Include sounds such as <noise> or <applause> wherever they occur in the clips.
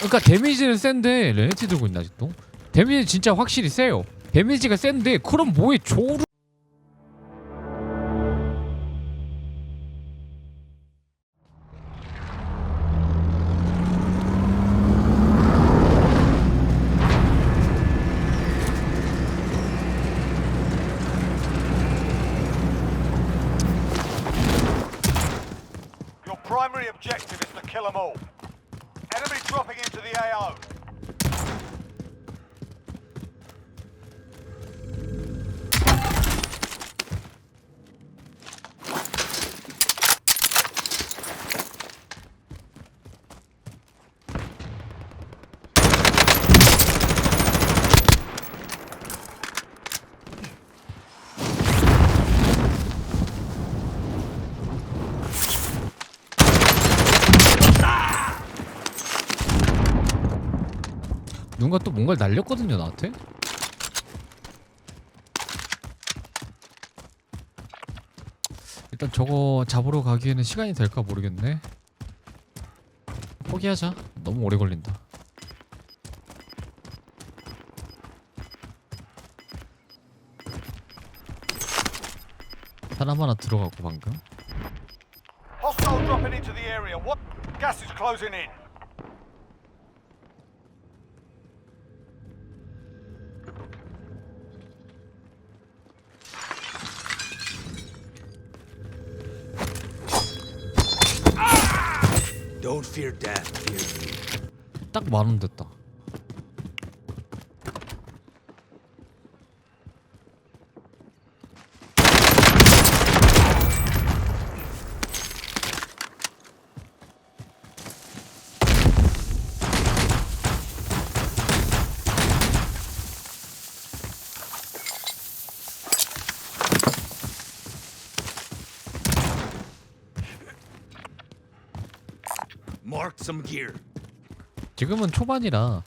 그러니까 데미지는 센데 레네티 들고 있나 아직도? 데미지 진짜 확실히 세요. 데미지가 센데 그럼 뭐에 조루 Your. Dropping into the AO. 누군가 또 뭔가를 날렸거든요 나한테? 일단 저거 잡으러 가기에는 시간이 될까 모르겠네 포기하자 너무 오래 걸린다 사람 하나 들어가고 방금 Hostile dropping into the area. What? Gas is closing in. 딱 만원 됐다 some gear. 지금은 초반이라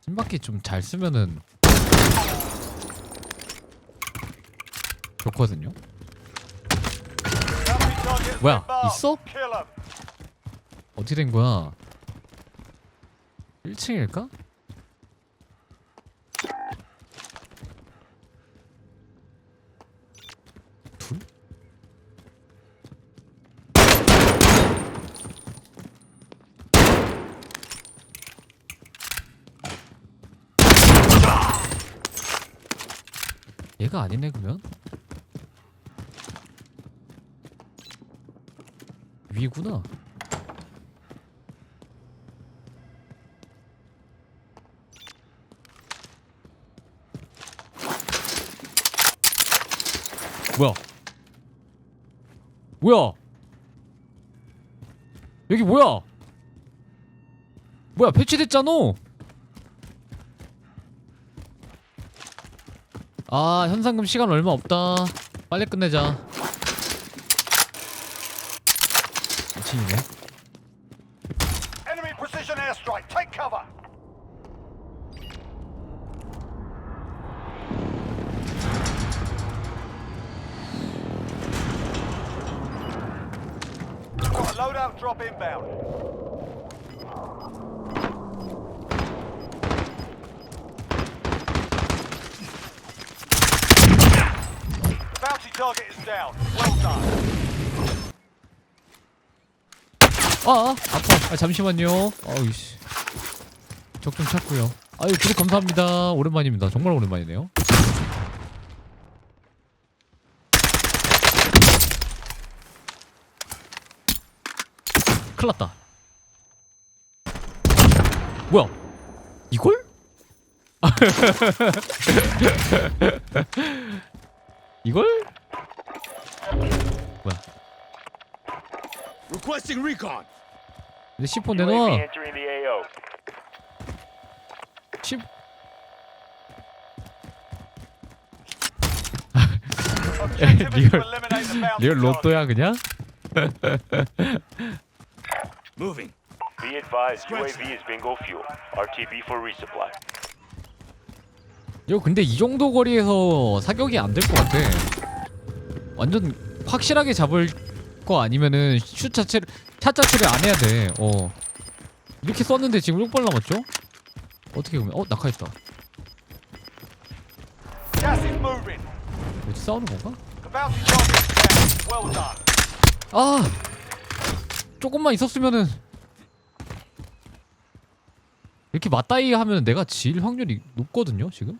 신바퀴 좀 잘 쓰면은 좋거든요. 뭐야. 있어? 어디 된 거야? 1층일까? 얘가 아니네 그러면? 위구나. 뭐야? 뭐야? 여기 뭐야? 뭐야 패치됐잖아. 아 현상금 시간 얼마 없다. 빨리 끝내자. 2층이네. Enemy precision airstrike. Take cover. Got a loadout drop inbound. Target is down. Well done. 아, 아 아파. 아, 잠시만요. 어이씨. 적 좀 찾고요. 아유 구독 감사합니다. 오랜만입니다. 정말 오랜만이네요. 큰일났다. 뭐야? 이걸? <laughs> 이걸? Requesting recon. 근데 C4 UAV 내놔. entering the AO. 10 Objective is to 리얼- 리얼 target. 로또야 그냥? Moving. Be advised, UAV is bingo fuel. RTB for resupply. 이거 근데 이 정도 거리에서 사격이 안 될 것 같아. 완전 확실하게 잡을 거 아니면은 슛 자체를 샷 자체를 안 해야 돼. 어. 이렇게 썼는데 지금 6발 남았죠? 어떻게 보면 어 낙하했다. 뭐지 싸우는 건가? 아 조금만 있었으면은 이렇게 맞다이 하면 내가 질 확률이 높거든요 지금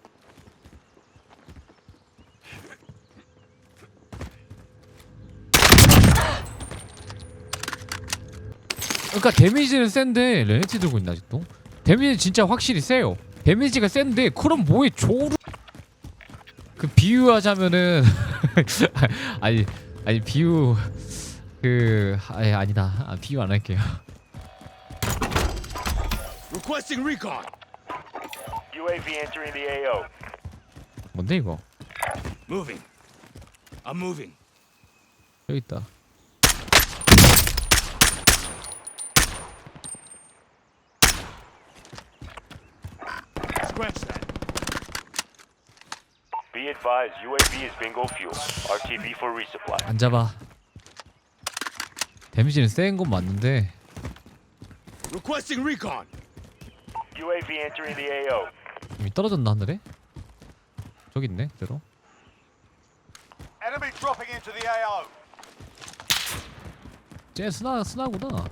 그러니까 데미지는 센데 레네티 들고 있나 아직도 데미지 진짜 확실히 세요 데미지가 센데 그럼 뭐에 조루 그 비유하자면은 <laughs> 아니 아니 비유 그 아니 아니다 아, 비유 안 할게요 Requesting recon. UAV entering the AO. 뭔데 이거 Moving. I'm moving. 여기 있다 Scratch that. Be advised, UAV is bingo fuel. RTB for resupply. 안 잡아 데미지는 센 건 맞는데 Requesting recon. UAV entering the AO. 이미 떨어졌나 하늘에 저기 있네 그대로 Enemy dropping into the AO. 쟤 스나 스나구나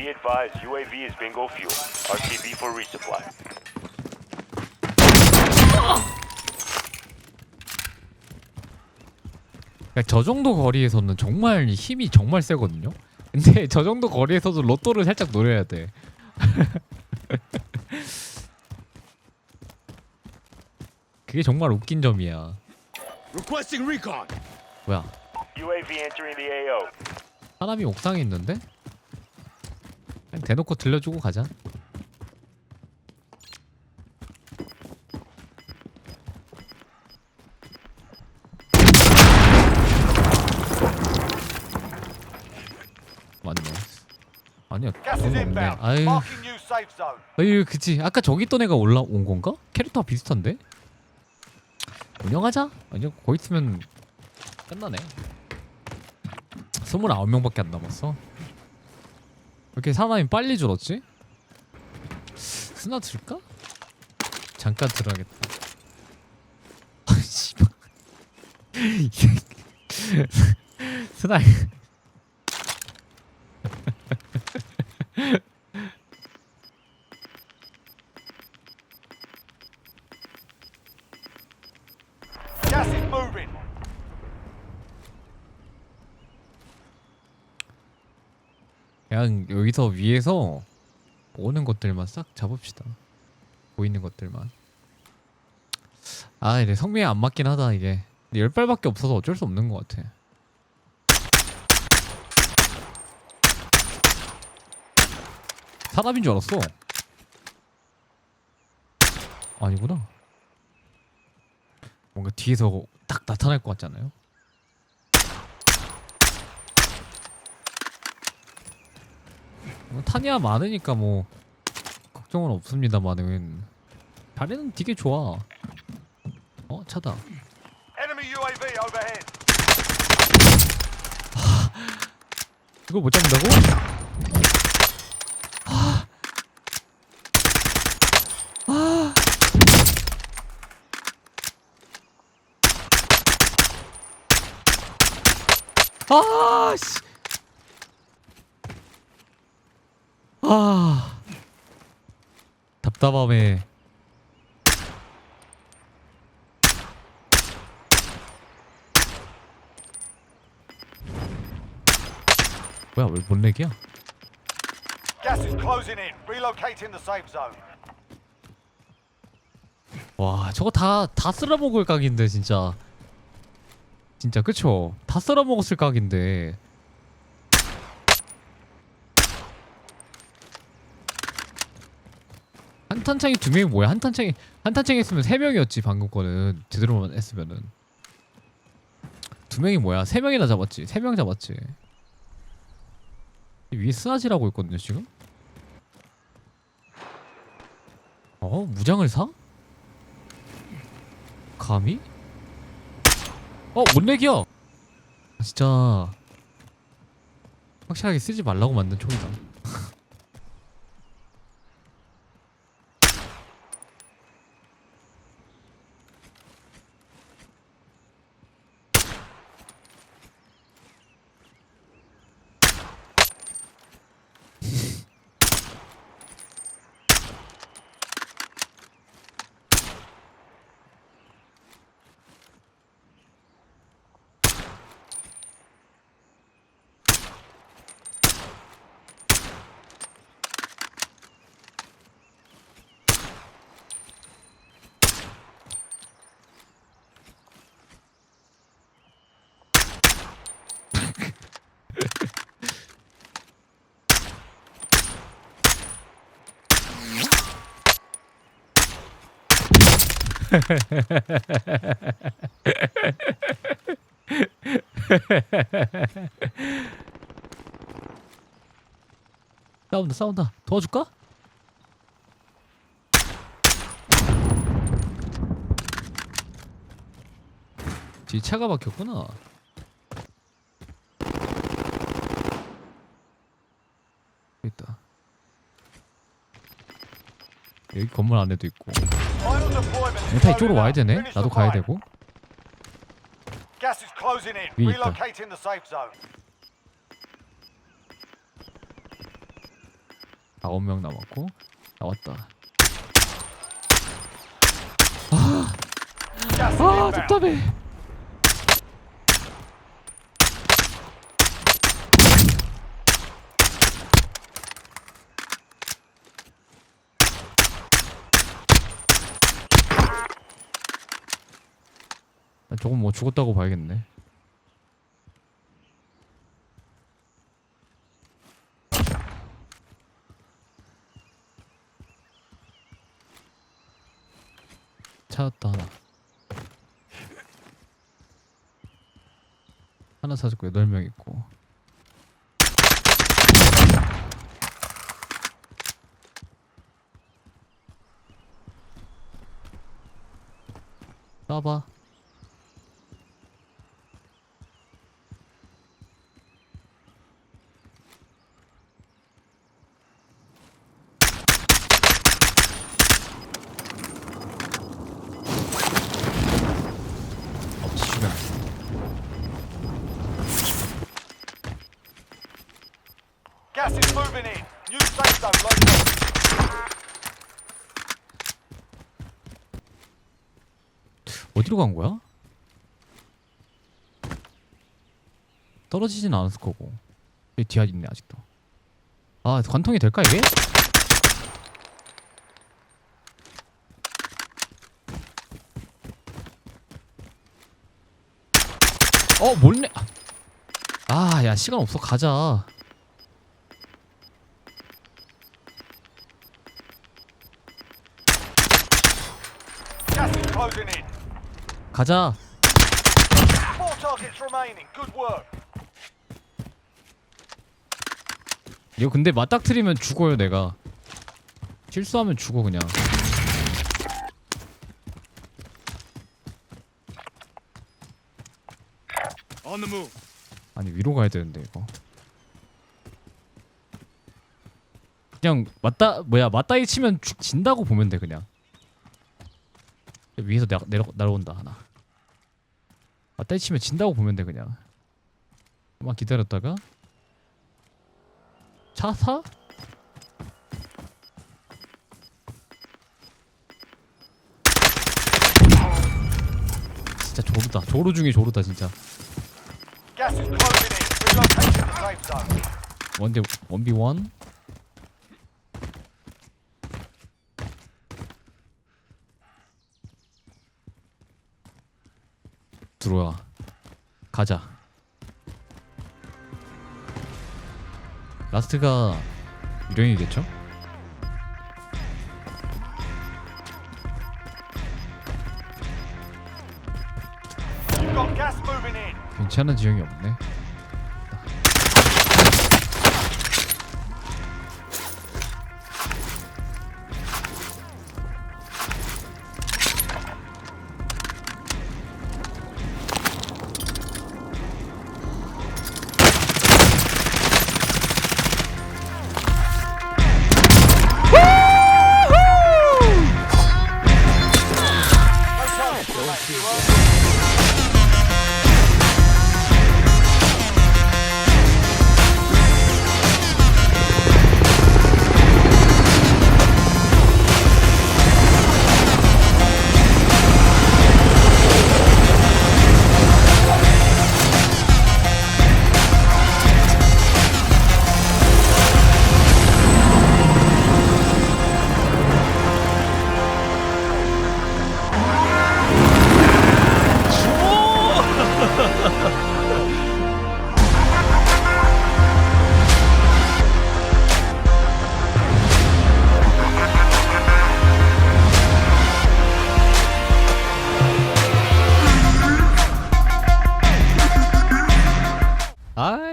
Be advised, UAV is bingo fuel. RTB for resupply. 그러니까 저 정도 거리에서는 정말 힘이 정말 세거든요 근데 저 정도 거리에서도 로또를 살짝 노려야 돼 그게 정말 웃긴 점이야 Requesting recon. 뭐야 UAV entering the AO. 사람이 옥상에 있는데? 그냥 대놓고 들려주고 가자. 맞네. 아니야. Gas is 그건 없네. inbound. 아유, Marking new safe zone. 아유, 그치. 아까 저기 있던 애가 올라온 건가? 캐릭터가 비슷한데? 운영하자. 아니요, 거기 있으면 끝나네. 29명밖에 안 남았어. 왜 이렇게 사람이 빨리 줄었지? 스나 들까? 잠깐 들어야겠다. <laughs> 아, 씨발. <laughs> 스나. Gas is moving. 그냥 여기서 위에서 오는 것들만 싹 잡읍시다. 보이는 것들만. 아, 이제 성미에 안 맞긴 하다 이게. 근데 열 발밖에 없어서 어쩔 수 없는 것 같아. 사람인 줄 알았어. 아니구나. 뭔가 뒤에서 딱 나타날 것 같잖아요. 타니아 많으니까 뭐 걱정은 없습니다만은 자리는 되게 좋아. 어 차다. <laughs> 이걸 못 잡는다고? 아, 씨. 아. 답답함에. 뭐야, 왜못 내기야? Gas is closing in. Relocating the safe zone. 와 저거 다 다 쓸어먹을 각인데 진짜 진짜 그쵸 다 쓸어먹었을 각인데 탄창이 두 명이 뭐야? 한 탄창이 한 탄창이 했으면 세 명이었지 방금 거는. 제대로만 했으면은. 두 명이 뭐야? 세 명이나 잡았지. 세 명 잡았지. 위에 스나지라고 있거든요 지금? 어? 무장을 사? 감히? 어, 못내기야. 아, 진짜. 확실하게 쓰지 말라고 만든 총이다. <laughs> 싸운다, 싸운다. 도와줄까? 뒤 차가 막혔구나. 있다. 여기 건물 안에도 있고. 멘타 이쪽으로 와야. 되네. 나도 가야. 되고. Gas is closing in. 위에 있다. Relocating the safe zone. 아홉 명 남았고 나왔다. Gas is 아 inbound. 답답해. 아, 저건 뭐 죽었다고 봐야겠네. 찾았다 하나. 하나 찾았고 여덟 명 있고. 쏴봐. Moving in. New safe zone located. 어디로 간 거야? 떨어지진 않았을 거고. 여기 뒤에 있네 아직도. 아 관통이 될까 이게? 어 몰래. 아야 시간 없어 가자. 가자. Four targets remaining. Good work. 이거 근데 맞닥뜨리면 죽어요 내가. 실수하면 죽어 그냥. On the move. 아니 위로 가야 되는데 이거 그냥 맞다 뭐야 맞다이 치면 죽 진다고 보면 돼 그냥 위에서 내가 내려 날아온다 하나 맞다이 치면 진다고 보면 돼 그냥 만 기다렸다가 차 사? 진짜 조르다 조르 중에 조르다 진짜. 원대 원비 원 들어와. 가자. 라스트가 유령이겠죠? 괜찮은 지형이 없네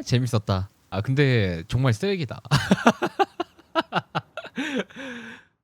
재밌었다. 아 근데 정말 쓰레기다 <laughs>